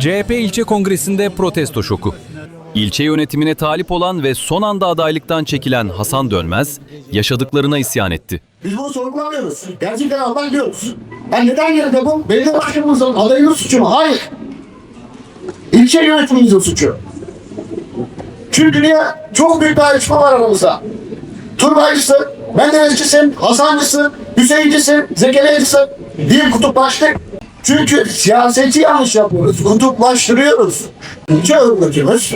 CHP ilçe kongresinde protesto şoku. İlçe yönetimine talip olan ve son anda adaylıktan çekilen Hasan Dönmez, yaşadıklarına isyan etti. Biz bunu sorgulamıyoruz. Gerçekten almak diyoruz. Ben neden yerinde bu? Belediye başkanımızın adayının suçu mu? Hayır. İlçe yönetimimizin suçu. Çünkü niye? Çok büyük bir ayrışma var aramızda. Turbaycısın, Menderesçisin, Hasancısın, Hüseyincisin, Zekeriyacısın. Bir kutuplaştık. Çünkü siyaseti yanlış yapıyoruz. Kutuplaştırıyoruz. Örgütümüz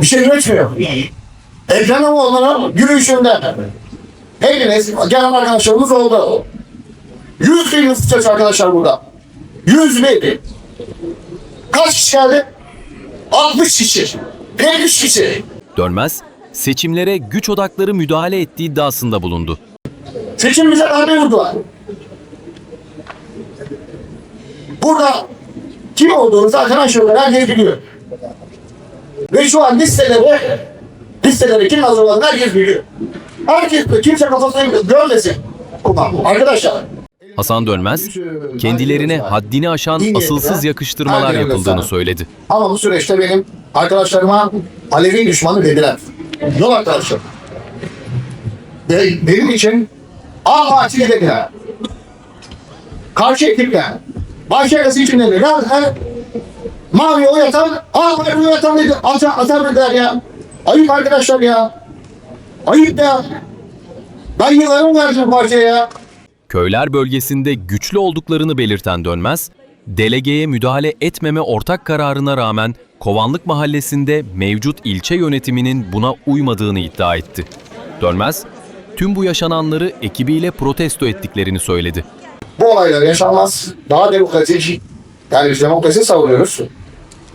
bir şey üretmiyor. Ekrem İmamoğlu'nun yürüyüşünde hepiniz gelen arkadaşlarımız oldu. Yüz bin nüfus arkadaşlar burada. Yüz bin. Kaç kişi geldi? 60 kişi. 53 kişi. Dönmez, seçimlere güç odakları müdahale ettiği iddiasında bulundu. Seçim bize darbe vurdular. Burada kim olduğunu zaten aşağı yukarı herkes biliyor. Ve şu an listeleri, listeleri kim hazırladı herkes biliyor. Herkes biliyor. Kimse kafasını görmesin. Arkadaşlar Hasan Dönmez, kendilerine haddini aşan asılsız yakıştırmalar yapıldığını söyledi. Ama bu süreçte benim arkadaşlarıma Alevi düşmanı dediler. Yol arkadaşım. Benim için A Partili dediler. Karşı ekipler. Başkası için dediler. Ha? Mavi o yatan, A Parti o yatan dedi. Atar dediler ya. Ayıp arkadaşlar ya. Ayıp ya. Ben yıllarımı verdim partiye ya. Köyler bölgesinde güçlü olduklarını belirten Dönmez, delegeye müdahale etmeme ortak kararına rağmen Kovanlık Mahallesi'nde mevcut ilçe yönetiminin buna uymadığını iddia etti. Dönmez, tüm bu yaşananları ekibiyle protesto ettiklerini söyledi. Bu olaylar yaşanmaz. Daha demokratik, yani biz demokrasi savunuyoruz.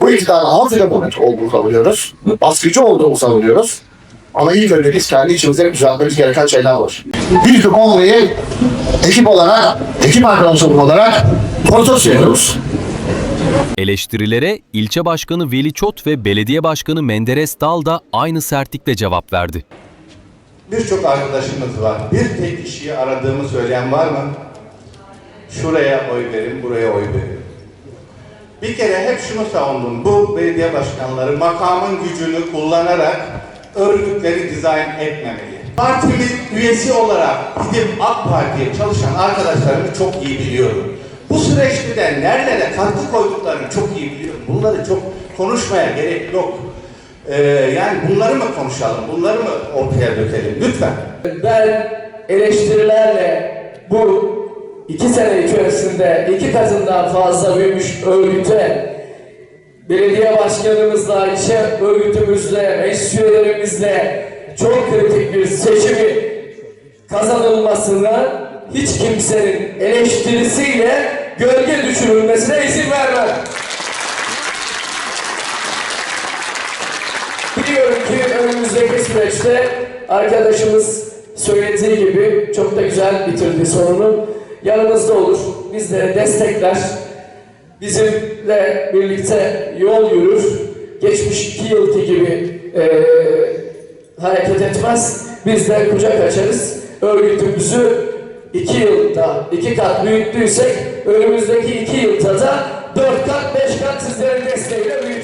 Bu iktidarın anti-demokratik olduğunu savunuyoruz. Baskıcı olduğunu savunuyoruz. Ama ilk önce biz kendi içimizde düzeltmemiz gereken şeyler var. Biz bu konuyu ekip olarak, ekip arkadaşlarım olarak protesto ediyoruz. Eleştirilere ilçe başkanı Veli Çot ve belediye başkanı Menderes Dal da aynı sertlikle cevap verdi. Birçok arkadaşımız var. Bir tek kişiyi aradığımı söyleyen var mı? Şuraya oy verin, buraya oy verin. Bir kere hep şunu savundum. Bu belediye başkanları makamın gücünü kullanarak örgütleri dizayn etmemeli. Partimiz üyesi olarak gidip AK Parti'ye çalışan arkadaşlarımı çok iyi biliyorum. Bu süreçte de nerelere katkı koyduklarını çok iyi biliyorum. Bunları çok konuşmaya gerek yok. Ee, yani bunları mı konuşalım, bunları mı ortaya dökelim lütfen? Ben eleştirilerle bu iki sene içerisinde iki katından fazla büyümüş örgüte belediye başkanımızla, ilçe örgütümüzle, meclis üyelerimizle çok kritik bir seçimi kazanılmasına hiç kimsenin eleştirisiyle gölge düşürülmesine izin vermem. Biliyorum ki önümüzdeki süreçte arkadaşımız söylediği gibi çok da güzel bitirdi sonunu. Yanımızda olur. Biz de destekler. Bizimle birlikte yol yürür. Geçmiş iki yılki gibi eee, hareket etmez. Biz de kucak açarız. Örgütümüzü iki yılda iki kat büyüttüysek önümüzdeki iki yılda da dört kat beş kat sizlerin desteğiyle büyütürüz.